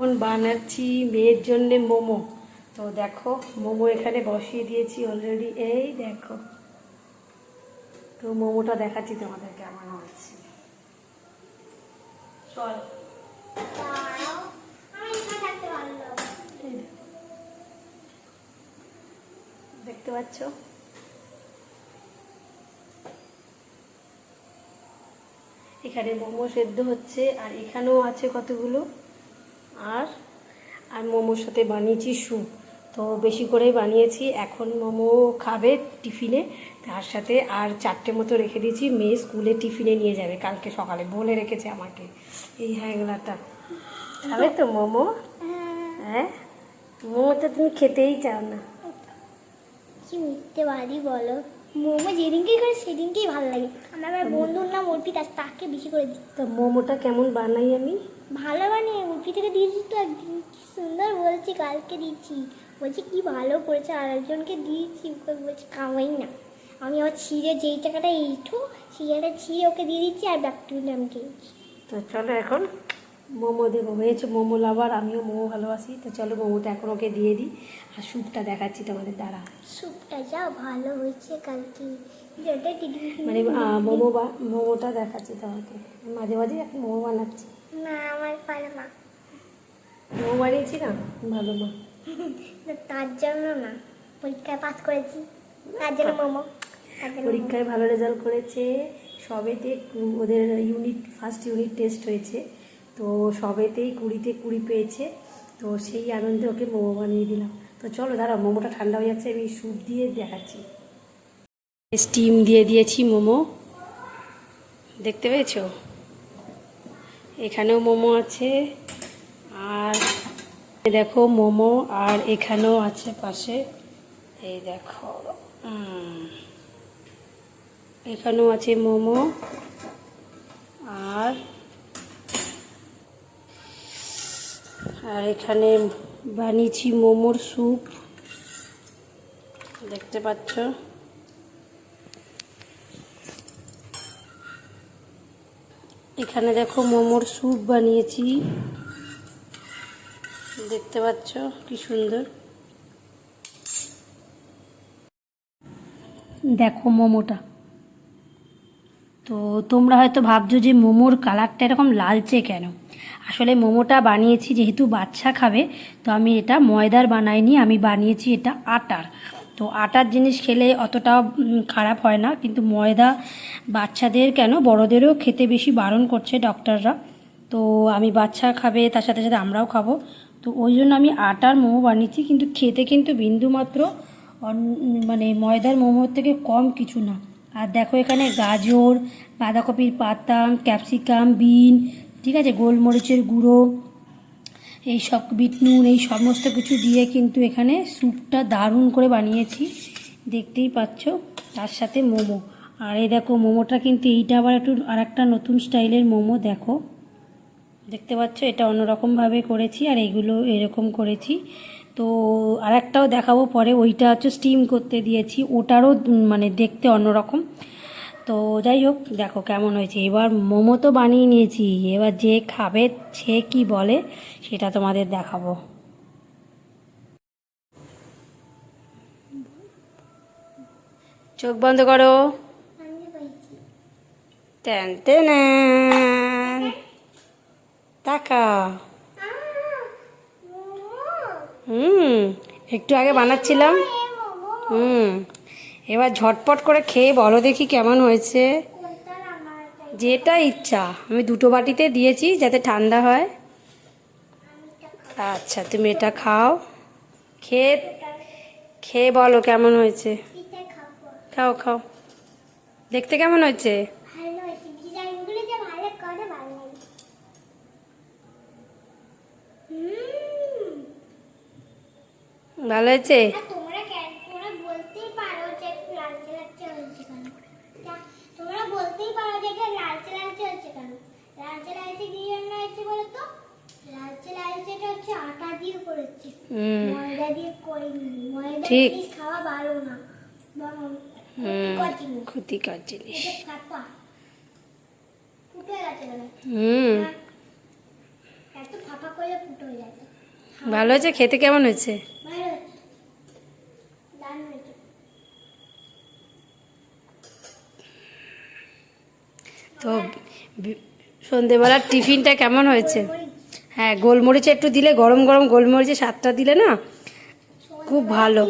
এখন বানাচ্ছি মেয়ের জন্যে মোমো। তো দেখো, মোমো এখানে বসিয়ে দিয়েছি অলরেডি এই দেখো। তো মোমোটা দেখাচ্ছি তোমাদের কেমন হচ্ছে। চল। দেখতে পাচ্ছ? এখানে মোমো সেদ্ধ হচ্ছে, আর এখানেও আছে কতগুলো? আর আর মোমোর সাথে বানিয়েছি স্যুপ তো বেশি করেই বানিয়েছি। এখন মোমো খাবে টিফিনে। তার সাথে আর চারটে মতো রেখে দিয়েছি। মেয়ে স্কুলে টিফিনে নিয়ে যাবে কালকে সকালে। বলে রেখেছে আমাকে এই হ্যাংলাটা। খাবে তো মোমো? হ্যাঁ? মোমো তো তুমি খেতেই চাও না। কি মিথ্যে বাড়ি বলো? মোমো যেদিনকে করে সেদিনকেই ভালো লাগে। আমার আমার বন্ধুর নাম অর্পিতা তাকে বেশি করে দিই। তো মোমোটা কেমন বানাই আমি? ভালো বানিয়ে অর্পি থেকে দিয়েছি তো একদিন। কি সুন্দর বলছি কালকে দিচ্ছি বলছি কি ভালো করেছে আর একজনকে দিয়েছি বলছি কামাই না। আমি আবার ছিঁড়ে যেই টাকাটা এইঠো সেই জায়গাটা ছিঁড়ে ওকে দিয়ে দিচ্ছি আর ব্যাগটুকু আমি খেয়েছি তো চলো এখন। মোমো দেবো। হয়েছে মোমো লাভার আমিও মোমো ভালোবাসি। তো চলো মোমোটা এখন ওকে দিয়ে দিই। আর স্যুপটা দেখাচ্ছি তোমাদের দ্বারা স্যুপটা যা ভালো হয়েছে কালকে। মানে মোমো বা মোমোটা দেখাচ্ছি তোমাকে। মাঝে মাঝে এখন মোমো বানাচ্ছি। না আমার পারে মা মোমো বানিয়েছি না? ভালো মা তার জন্য না। পরীক্ষায় পাস করেছি। তার জন্য মোমো। পরীক্ষায় ভালো রেজাল্ট করেছে। সবেতে ওদের ইউনিট ফার্স্ট ইউনিট টেস্ট হয়েছে। তো সবেতেই কুড়িতে কুড়ি পেয়েছে। তো সেই আনন্দে ওকে মোমো বানিয়ে দিলাম। তো চলো দাঁড়া মোমোটা ঠান্ডা হয়ে যাচ্ছে, আমি স্যুপ দিয়ে দেখাচ্ছি। স্টিম দিয়ে দিয়েছি মোমো। দেখতে পেয়েছ? এখানেও মোমো আছে, আর দেখো মোমো, আর এখানেও আছে পাশে, এই দেখো এখানেও আছে মোমো আর আর এখানে বানিয়েছি মোমোর স্যুপ। দেখতে পাচ্ছ? এখানে দেখো মোমোর স্যুপ বানিয়েছি। দেখতে পাচ্ছ? কি সুন্দর। দেখো মোমোটা। তো তোমরা হয়তো ভাবছ যে মোমোর কালারটা এরকম লালচে কেন? আসলে মোমোটা বানিয়েছি, যেহেতু বাচ্চা খাবে, তো আমি এটা ময়দার বানাইনি, আমি বানিয়েছি এটা আটার। তো আটার জিনিস খেলে অতটা খারাপ হয় না, কিন্তু ময়দা বাচ্চাদের কেন? বড়দেরও খেতে বেশি বারণ করছে ডক্টররা। তো আমি বাচ্চা খাবে, তার সাথে সাথে আমরাও খাব। তো ওই জন্য আমি আটার মোমো বানিয়েছি, কিন্তু খেতে কিন্তু বিন্দুমাত্র মানে ময়দার মোমোর থেকে কম কিছু না। আর দেখো এখানে গাজর, বাঁধাকপির পাতা, ক্যাপসিকাম, বিন ঠিক আছে? গোলমরিচের গুঁড়ো, এই সব বিট নুন, এই সমস্ত কিছু দিয়ে কিন্তু এখানে স্যুপটা দারুণ করে বানিয়েছি। দেখতেই পাচ্ছ? তার সাথে মোমো। আর এই দেখো, মোমোটা কিন্তু এইটা আবার একটু আর একটা নতুন স্টাইলের মোমো, দেখো। দেখতে পাচ্ছ? এটা অন্যরকমভাবে করেছি আর এইগুলো এরকম করেছি। তো আর একটাও দেখাবো পরে। ওইটা হচ্ছে স্টিম করতে দিয়েছি। ওটারও মানে দেখতে অন্যরকম। তো যাই হোক, দেখো কেমন হয়েছে। এবার মোমো তো বানিয়ে নিয়েছি। এবার যে খাবে, সে কি বলে, সেটা তোমাদের দেখাবো। চোখ বন্ধ করো। টাকা হুম, একটু আগে বানাচ্ছিলাম। হুম। এবার ঝটপট করে খেয়ে বলো দেখি কেমন হয়েছে। যেটা ইচ্ছা, আমি দুটো বাটিতে দিয়েছি যাতে ঠান্ডা হয়। আচ্ছা তুমি এটা খাও। খেয়ে খেয়ে বলো কেমন হয়েছে। খাও খাও। দেখতে কেমন হয়েছে? ভালো হয়েছে ডিজাইনগুলো যে ভালো করে ভালো লাগে হুম ভালো হয়েছে আর তোমরা কেন- তোমরা বলতেই পারো যে একটু লালচে লালচে হয়েছে কেন তা- তোমরা বলতেই পারো যে এটা লালচে লালচে হচ্ছে কেন লালচে লালচে কি জন্য হয়েছে বলো তো লালচে লালচেটা হচ্ছে আটা দিয়ে করেছে। ময়দা দিয়ে করিনি। ময়দা ঠিক। খাওয়া ভালো না। ক্ষতিকর জিনিস। হুম। হ্যাঁ। ভালো হয়েছে? খেতে কেমন হয়েছে? তো সন্ধেবেলার টিফিনটা কেমন হয়েছে। হ্যাঁ গোলমরিচ একটু দিলে, গরম গরম গোলমরিচের স্বাদটা দিলে না খুব ভালো।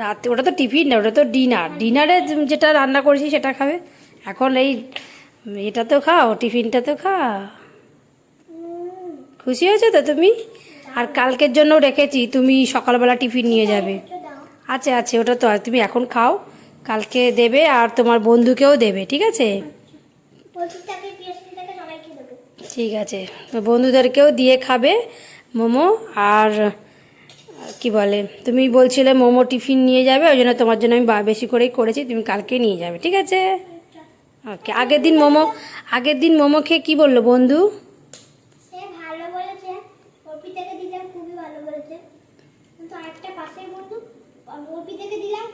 রাতে, ওটা তো টিফিন না, ওটা তো ডিনার। ডিনারে যেটা রান্না করেছি সেটা খাবে। এখন এই এটা তো খাও টিফিনটা তো খা খুশি হয়েছো তো তুমি? আর কালকের জন্য রেখেছি, তুমি সকালবেলা টিফিন নিয়ে যাবে। আচ্ছা আছে, ওটা তো তুমি এখন খাও। কালকে দেবে আর তোমার বন্ধুকেও দেবে, ঠিক আছে? ঠিক আছে বন্ধুদেরকেও দিয়ে খাবে মোমো আর কি বলে তুমি বলছিলে মোমো টিফিন নিয়ে যাবে ওই জন্য তোমার জন্য আমি বেশি করেই করেছি তুমি কালকে নিয়ে যাবে ঠিক আছে? ওকে আগের দিন মোমো আগের দিন মোমো খেয়ে কি বলল বন্ধু?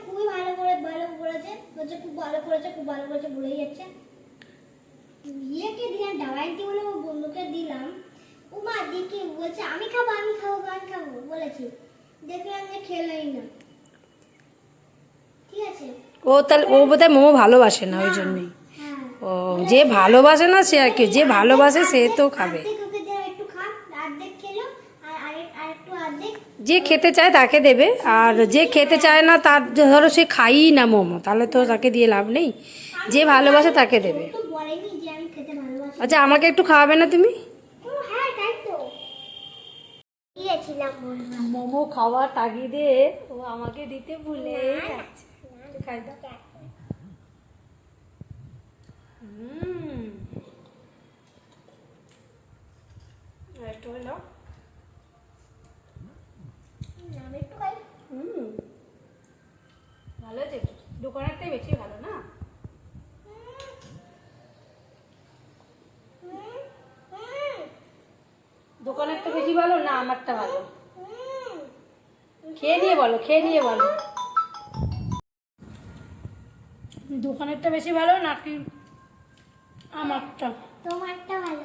খুবই ভালো করে ভালো করেছে খুব ভালো করেছে খুব ভালো করেছে বলেই যাচ্ছে। ইয়েকে দিলাম ডাবাইটি বলে ও বন্ধুকে দিলাম। ও মা দেখি বলছে আমি খাব আমি খাব আমি খাব। বলেছি দেখলাম যে খেলোই না। ঠিক আছে? ও তাহলে ও বোধহয় মোমো ভালোবাসে না ওই জন্যই। হ্যাঁ। ও যে ভালোবাসে না সে আর কি যে ভালোবাসে সে তো খাবে। যে খেতে চায় তাকে দেবে আর যে খেতে চায় না তার ধরো সে খাইই না মোমো তাহলে তো তাকে দিয়ে লাভ নেই। যে ভালোবাসে তাকে দেবে ও তো বলেনি যে আমি খেতে ভালোবাসি আচ্ছা আমাকে একটু খাওয়াবে না তুমি? হ্যাঁ মোমো খাওয়ার তাগিদে ও আমাকে দিতে ভুলে খাই দাও। একটু হলো। ভালো আছে দোকানেরটাই বেশি ভালো না হুম, হুম, দোকানেরটা বেশি ভালো, না আমারটা ভালো? খেয়ে নিয়ে বলো, খেয়ে নিয়ে বলো। দোকানেরটা বেশি ভালো, নাকি আমারটা? তোমারটা ভালো